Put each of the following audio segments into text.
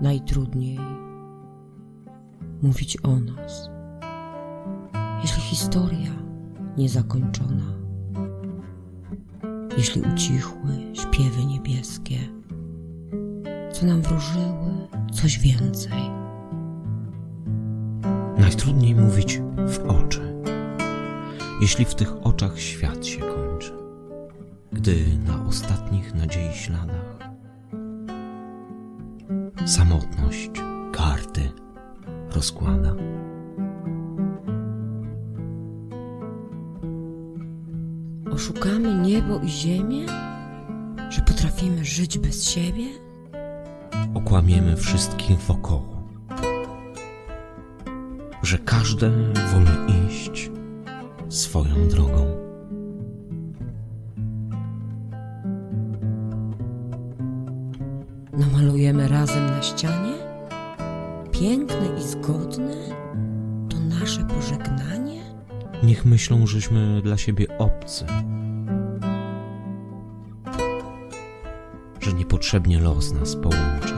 Najtrudniej mówić o nas, jeśli historia niezakończona, jeśli ucichły śpiewy niebieskie, co nam wróżyły coś więcej. Najtrudniej mówić w oczy, jeśli w tych oczach świat się kończy, gdy na ostatnich nadziei śladach samotność karty rozkłada. Oszukamy niebo i ziemię, że potrafimy żyć bez siebie? Okłamiemy wszystkich wokoło, że każde woli iść swoją drogą. Namalujemy razem na ścianie? Piękne i zgodne to nasze pożegnanie? Niech myślą, żeśmy dla siebie obcy. Że niepotrzebnie los nas połączy.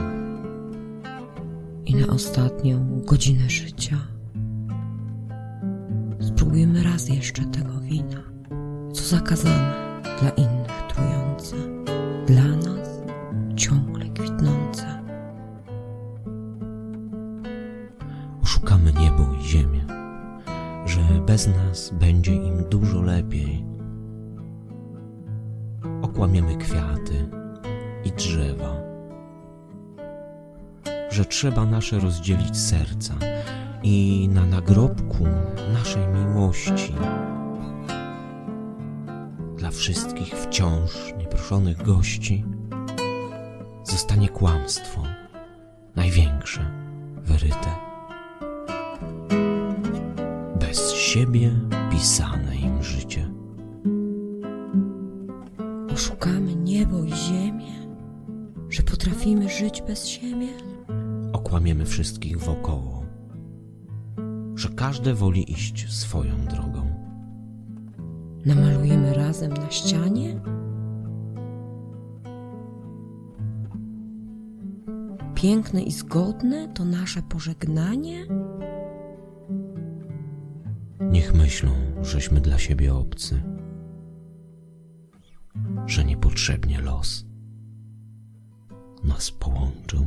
I na ostatnią godzinę życia spróbujemy raz jeszcze tego wina, co zakazane dla innych trujące, dla nas ciągle kwitnące. Oszukamy niebo i ziemię, że bez nas będzie im dużo lepiej. Okłamiemy kwiaty i drzewa, że trzeba nasze rozdzielić serca i na nagrobku naszej miłości dla wszystkich wciąż nieproszonych gości zostanie kłamstwo największe wyryte bez siebie pisane im życie. Oszukamy niebo i ziemię, że potrafimy żyć bez siebie? Okłamiemy wszystkich wokoło, że każde woli iść swoją drogą. Namalujemy razem na ścianie? Piękne i zgodne to nasze pożegnanie? Niech myślą, żeśmy dla siebie obcy, że niepotrzebnie los nas połączył.